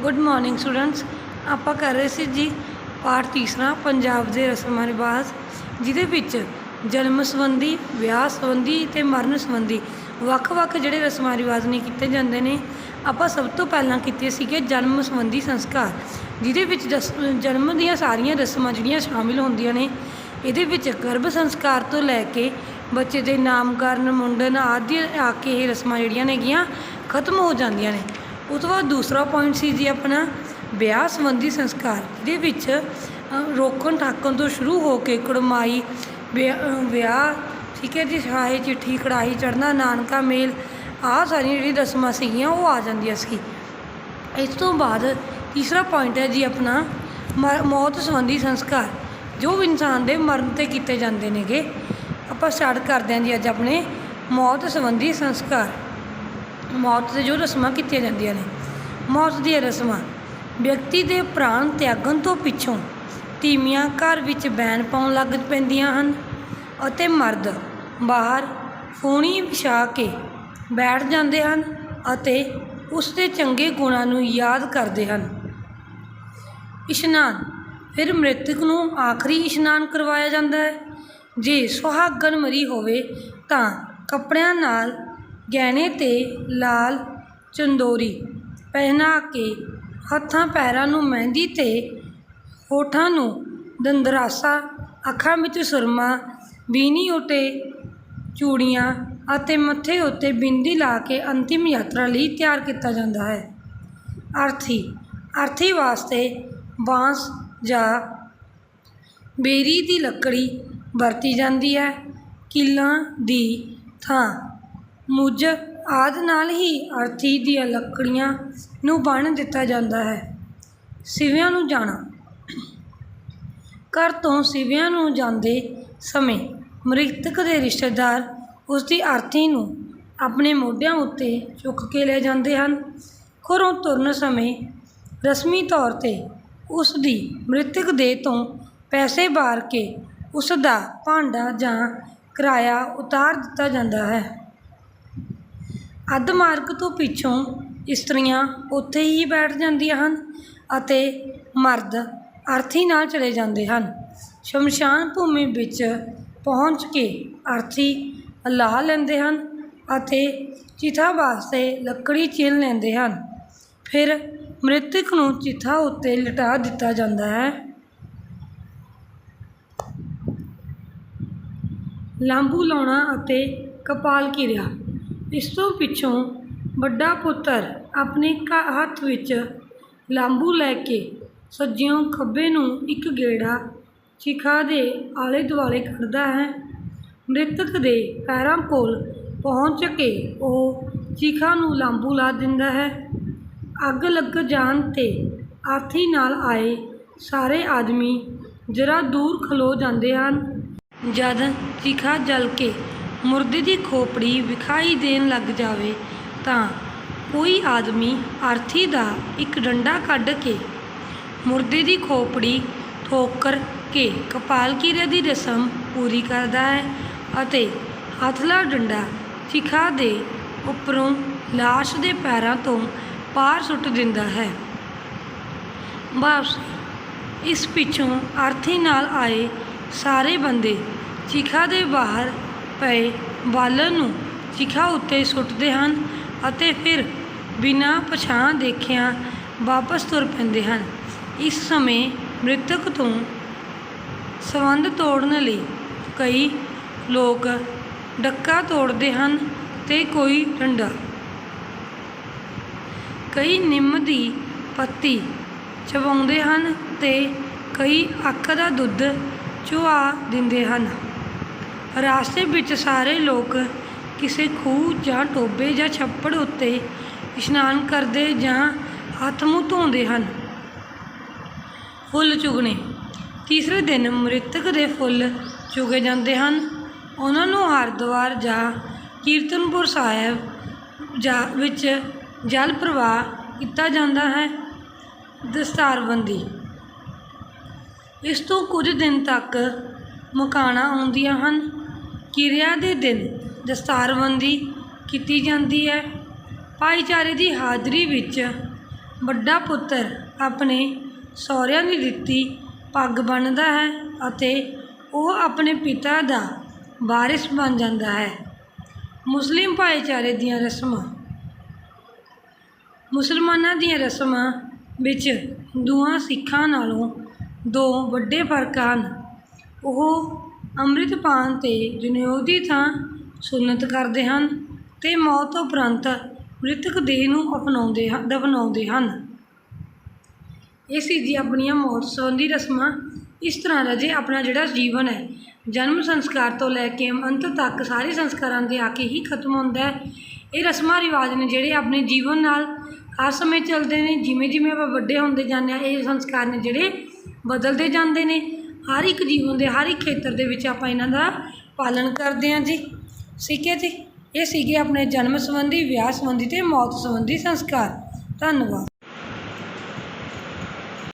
Good morning students ਆਪਾਂ ਕਰ ਰਹੇ ਸੀ ਜੀ ਪਾਠ ਤੀਸਰਾ, ਪੰਜਾਬ ਦੇ ਰਸਮਾਂ ਰਿਵਾਜ ਜਿਹਦੇ ਵਿੱਚ ਜਨਮ ਸੰਬੰਧੀ, ਵਿਆਹ ਸੰਬੰਧੀ ਤੇ ਮਰਨ ਸੰਬੰਧੀ ਵੱਖ-ਵੱਖ ਜਿਹੜੇ ਰਸਮਾਂ ਰਿਵਾਜ ਨੇ ਕੀਤੇ ਜਾਂਦੇ ਨੇ। ਆਪਾਂ ਸਭ ਤੋਂ ਪਹਿਲਾਂ ਕੀਤੇ ਸੀਗੇ ਜਨਮ ਸੰਬੰਧੀ ਸੰਸਕਾਰ, ਜਿਹਦੇ ਵਿੱਚ ਜਸ- ਜਨਮ ਦੀਆਂ ਸਾਰੀਆਂ ਰਸਮਾਂ ਜਿਹੜੀਆਂ ਸ਼ਾਮਿਲ ਹੁੰਦੀਆਂ ਨੇ। ਇਹਦੇ ਵਿੱਚ ਗਰਭ ਸੰਸਕਾਰ ਤੋਂ ਲੈ ਕੇ ਬੱਚੇ ਦੇ ਨਾਮਕਰਨ, ਮੁੰਡਨ ਆਦਿ ਆ ਕੇ ਇਹ ਰਸਮਾਂ ਜਿਹੜੀਆਂ ਨੇਗੀਆਂ ਖਤਮ ਹੋ ਜਾਂਦੀਆਂ ਨੇ। ਉਸ ਤੋਂ ਬਾਅਦ ਦੂਸਰਾ ਪੁਆਇੰਟ ਸੀ ਜੀ ਆਪਣਾ ਵਿਆਹ ਸੰਬੰਧੀ ਸੰਸਕਾਰ, ਜਿਹਦੇ ਵਿੱਚ ਰੋਕਣ ਟਾਕਣ ਤੋਂ ਸ਼ੁਰੂ ਹੋ ਕੇ ਕੁੜਮਾਈ, ਵਿਆ- ਵਿਆਹ, ਠੀਕ ਹੈ ਜੀ, ਸ਼ਾਹੀ ਚਿੱਠੀ, ਕੜਾਹੀ ਚੜ੍ਹਨਾ, ਨਾਨਕਾ ਮੇਲ, ਆਹ ਸਾਰੀਆਂ ਜਿਹੜੀ ਰਸਮਾਂ ਸੀਗੀਆਂ, ਉਹ ਆ ਜਾਂਦੀਆਂ ਸੀ। ਇਸ ਤੋਂ ਬਾਅਦ ਤੀਸਰਾ ਪੁਆਇੰਟ ਹੈ ਜੀ ਆਪਣਾ ਮ- ਮੌਤ ਸੰਬੰਧੀ ਸੰਸਕਾਰ, ਜੋ ਇਨਸਾਨ ਦੇ ਮਰਨ ਤੇ ਕੀਤੇ ਜਾਂਦੇ ਨੇਗੇ। ਆਪਾਂ ਸਟਾਰਟ ਕਰਦੇ ਹਾਂ ਜੀ ਅੱਜ ਆਪਣੇ ਮੌਤ ਸੰਬੰਧੀ ਸੰਸਕਾਰ। ਮੌਤ ਦੇ ਜੋ ਰਸਮਾਂ ਕੀਤੀਆਂ ਜਾਂਦੀਆਂ ਨੇ। ਮੌਤ ਦੀਆਂ ਰਸਮਾਂ। ਵਿਅਕਤੀ ਦੇ ਪ੍ਰਾਣ ਤਿਆਗਣ ਤੋਂ ਪਿੱਛੋਂ ਤੀਵੀਆਂ ਘਰ ਵਿੱਚ ਬੈਨ ਪਾਉਣ ਲੱਗ ਪੈਂਦੀਆਂ ਹਨ ਅਤੇ ਮਰਦ ਬਾਹਰ ਫੂਣੀ ਵਿਛਾ ਕੇ ਬੈਠ ਜਾਂਦੇ ਹਨ ਅਤੇ ਉਸ ਦੇ ਚੰਗੇ ਗੁਣਾਂ ਨੂੰ ਯਾਦ ਕਰਦੇ ਹਨ। ਇਸ਼ਨਾਨ। ਫਿਰ ਮ੍ਰਿਤਕ ਨੂੰ ਆਖਰੀ ਇਸ਼ਨਾਨ ਕਰਵਾਇਆ ਜਾਂਦਾ ਹੈ। ਜੇ ਸੁਹਾਗਣ ਮਰੀ ਹੋਵੇ ਤਾਂ ਕੱਪੜਿਆਂ ਨਾਲ ਗਹਿਣੇ ਤੇ ਲਾਲ ਚੰਦੋਰੀ ਪਹਿਨਾ ਕੇ ਹੱਥਾਂ ਪੈਰਾਂ ਨੂੰ ਮਹਿੰਦੀ ਤੇ ਹੋਠਾਂ ਨੂੰ ਦੰਦਰਾਸਾ, ਅੱਖਾਂ ਵਿੱਚ ਸੁਰਮਾ, ਬੀਨੀ ਉਤੇ ਚੂੜੀਆਂ ਅਤੇ ਮੱਥੇ ਉੱਤੇ ਬਿੰਦੀ ਲਾ ਕੇ ਅੰਤਿਮ ਯਾਤਰਾ ਲਈ ਤਿਆਰ ਕੀਤਾ ਜਾਂਦਾ ਹੈ। ਅਰਥੀ ਅਰਥੀ ਵਾਸਤੇ ਬਾਂਸ ਜਾਂ ਬੇਰੀ ਦੀ ਲੱਕੜੀ ਵਰਤੀ ਜਾਂਦੀ ਹੈ। ਕਿੱਲਾਂ ਦੀ ਥਾਂ ਮੁੱਝ ਆਦਿ ਨਾਲ ਹੀ ਅਰਥੀ ਦੀਆਂ ਲੱਕੜੀਆਂ ਨੂੰ ਬੰਨ੍ਹ ਦਿੱਤਾ ਜਾਂਦਾ ਹੈ। ਸਿਵਿਆਂ ਨੂੰ ਜਾਣਾ। ਘਰ ਤੋਂ ਸਿਵਿਆਂ ਨੂੰ ਜਾਂਦੇ ਸਮੇਂ ਮ੍ਰਿਤਕ ਦੇ ਰਿਸ਼ਤੇਦਾਰ ਉਸ ਦੀ ਅਰਥੀ ਨੂੰ ਆਪਣੇ ਮੋਢਿਆਂ ਉੱਤੇ ਚੁੱਕ ਕੇ ਲੈ ਜਾਂਦੇ ਹਨ। ਘਰੋਂ ਤੁਰਨ ਸਮੇਂ ਰਸਮੀ ਤੌਰ ਤੇ ਉਸ ਦੀ ਮ੍ਰਿਤਕ ਦੇਹ ਤੋਂ ਪੈਸੇ ਬਾਰ ਕੇ ਉਸ ਦਾ ਭਾਂਡਾ ਜਾਂ ਕਿਰਾਇਆ ਉਤਾਰ ਦਿੱਤਾ ਜਾਂਦਾ ਹੈ। ਅੱਧ ਮਾਰਗ ਤੋਂ ਪਿੱਛੋਂ ਇਸਤਰੀਆਂ ਉੱਥੇ ਹੀ ਬੈਠ ਜਾਂਦੀਆਂ ਹਨ ਅਤੇ ਮਰਦ ਅਰਥੀ ਨਾਲ ਚਲੇ ਜਾਂਦੇ ਹਨ। ਸ਼ਮਸ਼ਾਨ ਭੂਮੀ ਵਿੱਚ ਪਹੁੰਚ ਕੇ ਅਰਥੀ ਲਾਹ ਲੈਂਦੇ ਹਨ ਅਤੇ ਚਿਤਾ ਵਾਸਤੇ ਲੱਕੜੀ ਚਿਣ ਲੈਂਦੇ ਹਨ। ਫਿਰ ਮ੍ਰਿਤਕ ਨੂੰ ਚਿਤਾ ਉੱਤੇ ਲਟਾ ਦਿੱਤਾ ਜਾਂਦਾ ਹੈ। ਲਾਂਬੂ ਲਾਉਣਾ ਅਤੇ ਕਪਾਲ ਕਿਰਿਆ। ਇਸ ਤੋਂ ਪਿੱਛੋਂ ਵੱਡਾ ਪੁੱਤਰ ਆਪਣੇ ਕ- ਹੱਥ ਵਿੱਚ ਲਾਂਬੂ ਲੈ ਕੇ ਸੱਜਿਓਂ ਖੱਬੇ ਨੂੰ ਇੱਕ ਗੇੜਾ ਚਿਖਾ ਦੇ ਆਲੇ ਦੁਆਲੇ ਕੱਢਦਾ ਹੈ। ਮ੍ਰਿਤਕ ਦੇ ਪੈਰਾਂ ਕੋਲ ਪਹੁੰਚ ਕੇ ਉਹ ਚਿਖਾ ਨੂੰ ਲਾਂਬੂ ਲਾ ਦਿੰਦਾ ਹੈ। ਅੱਗ ਲੱਗ ਜਾਣ ਤੇ ਆਥੀ ਨਾਲ ਆਏ ਸਾਰੇ ਆਦਮੀ ਜਰਾ ਦੂਰ ਖਲੋ ਜਾਂਦੇ ਹਨ। ਜਦ ਚਿਖਾ ਜਲ ਕੇ ਮੁਰਦੇ ਦੀ ਖੋਪੜੀ ਵਿਖਾਈ ਦੇਣ ਲੱਗ ਜਾਵੇ ਤਾਂ ਕੋਈ ਆਦਮੀ ਅਰਥੀ ਦਾ ਇੱਕ ਡੰਡਾ ਕੱਢ ਕੇ ਮੁਰਦੇ ਦੀ ਖੋਪੜੀ ਠੋਕਰ ਕੇ ਕਪਾਲਕੀਰੇ ਦੀ ਰਸਮ ਪੂਰੀ ਕਰਦਾ ਹੈ ਅਤੇ ਹਥਲਾ ਡੰਡਾ ਚਿਖਾ ਦੇ ਉੱਪਰੋਂ ਲਾਸ਼ ਦੇ ਪੈਰਾਂ ਤੋਂ ਪਾਰ ਸੁੱਟ ਦਿੰਦਾ ਹੈ। ਵਾਪਸ। ਇਸ ਪਿੱਛੋਂ ਅਰਥੀ ਨਾਲ ਆਏ ਸਾਰੇ ਬੰਦੇ ਚਿਖਾ ਦੇ ਬਾਹਰ ਪਏ ਬਾਲਣ ਨੂੰ ਚਿਖਾ ਉੱਤੇ ਸੁੱਟਦੇ ਹਨ ਅਤੇ ਫਿਰ ਬਿਨਾਂ ਪਛਾਣ ਦੇਖਿਆਂ ਵਾਪਸ ਤੁਰ ਪੈਂਦੇ ਹਨ। ਇਸ ਸਮੇਂ ਮ੍ਰਿਤਕ ਤੋਂ ਸੰਬੰਧ ਤੋੜਨ ਲਈ ਕਈ ਲੋਕ ਡੱਕਾ ਤੋੜਦੇ ਹਨ ਤੇ ਕੋਈ ਡੰਡਾ। ਕਈ ਨਿੰਮ ਦੀ ਪੱਤੀ ਚਬਾਉਂਦੇ ਹਨ ਤੇ ਕਈ ਅੱਖ ਦਾ ਦੁੱਧ ਚੁਆ ਦਿੰਦੇ ਹਨ। ਰਸਤੇ ਵਿੱਚ ਸਾਰੇ ਲੋਕ ਕਿਸੇ ਖੂਹ ਜਾਂ ਟੋਭੇ ਜਾਂ ਛੱਪੜ ਉੱਤੇ ਇਸ਼ਨਾਨ ਕਰਦੇ ਜਾਂ ਹੱਥ ਮੂੰਹ ਧੋਂਦੇ ਹਨ। ਫੁੱਲ ਚੁਗਣੇ। ਤੀਸਰੇ ਦਿਨ ਮ੍ਰਿਤਕ ਦੇ ਫੁੱਲ ਚੁਗੇ ਜਾਂਦੇ ਹਨ। ਉਹਨਾਂ ਨੂੰ ਹਰਿਦੁਆਰ ਜਾਂ ਕੀਰਤਨਪੁਰ ਸਾਹਿਬ ਜਾਂ ਵਿੱਚ ਜਲ ਪ੍ਰਵਾਹ ਕੀਤਾ ਜਾਂਦਾ ਹੈ। ਦਸਤਾਰਬੰਦੀ। ਇਸ ਤੋਂ ਕੁਝ ਦਿਨ ਤੱਕ ਮਕਾਣਾ ਆਉਂਦੀਆਂ ਹਨ। ਕਿਰਿਆ ਦੇ ਦਿਨ ਦਸਤਾਰਬੰਦੀ ਕੀਤੀ ਜਾਂਦੀ ਹੈ। ਭਾਈਚਾਰੇ ਦੀ ਹਾਜ਼ਰੀ ਵਿੱਚ ਵੱਡਾ ਪੁੱਤਰ ਆਪਣੇ ਸਹੁਰਿਆਂ ਦੀ ਦਿੱਤੀ ਪੱਗ ਬੰਨ੍ਹਦਾ ਹੈ ਅਤੇ ਉਹ ਆਪਣੇ ਪਿਤਾ ਦਾ ਵਾਰਿਸ ਬਣ ਜਾਂਦਾ ਹੈ। ਮੁਸਲਿਮ ਭਾਈਚਾਰੇ ਦੀਆਂ ਰਸਮਾਂ। ਮੁਸਲਮਾਨਾਂ ਦੀਆਂ ਰਸਮਾਂ ਵਿੱਚ ਹਿੰਦੂਆਂ ਸਿੱਖਾਂ ਨਾਲੋਂ ਦੋ ਵੱਡੇ ਫ਼ਰਕ ਹਨ। ਉਹ ਅੰਮ੍ਰਿਤ ਪਾਨ ਤੇ ਜਨੇਊ ਦੀ ਥਾਂ ਸੁੰਨਤ ਕਰਦੇ ਹਨ ਅਤੇ ਮੌਤ ਉਪਰੰਤ ਮ੍ਰਿਤਕ ਦੇਹ ਨੂੰ ਅਪਣਾਉਂਦੇ ਹਨ ਦਫਨਾਉਂਦੇ ਹਨ। ਇਹ ਸੀ ਜੀ ਆਪਣੀਆਂ ਮੌਤ ਸੰਬੰਧੀ ਰਸਮਾਂ ਇਸ ਤਰ੍ਹਾਂ ਦਾ ਆਪਣਾ ਜਿਹੜਾ ਜੀਵਨ ਹੈ, ਜਨਮ ਸੰਸਕਾਰ ਤੋਂ ਲੈ ਕੇ ਅੰਤ ਤੱਕ ਸਾਰੇ ਸੰਸਕਾਰਾਂ ਦੇ ਆ ਕੇ ਹੀ ਖਤਮ ਹੁੰਦਾ ਹੈ। ਇਹ ਰਸਮਾਂ ਰਿਵਾਜ ਨੇ ਜਿਹੜੇ ਆਪਣੇ ਜੀਵਨ ਨਾਲ ਹਰ ਸਮੇਂ ਚੱਲਦੇ ਨੇ ਜਿਵੇਂ ਜਿਵੇਂ ਆਪਾਂ ਵੱਡੇ ਹੁੰਦੇ ਜਾਂਦੇ ਆ ਇਹ ਸੰਸਕਾਰ ਨੇ ਜਿਹੜੇ ਬਦਲਦੇ ਜਾਂਦੇ ਨੇ। ਹਰ ਇੱਕ ਜੀਵਨ ਦੇ ਹਰ ਇੱਕ ਖੇਤਰ ਦੇ ਵਿੱਚ ਆਪਾਂ ਇਹਨਾਂ ਦਾ ਪਾਲਣ ਕਰਦੇ ਹਾਂ ਜੀ। ਠੀਕ ਹੈ ਜੀ? ਇਹ ਸੀਗੇ ਆਪਣੇ ਜਨਮ ਸੰਬੰਧੀ, ਵਿਆਹ ਸੰਬੰਧੀ ਤੇ ਮੌਤ ਸੰਬੰਧੀ ਸੰਸਕਾਰ। ਧੰਨਵਾਦ।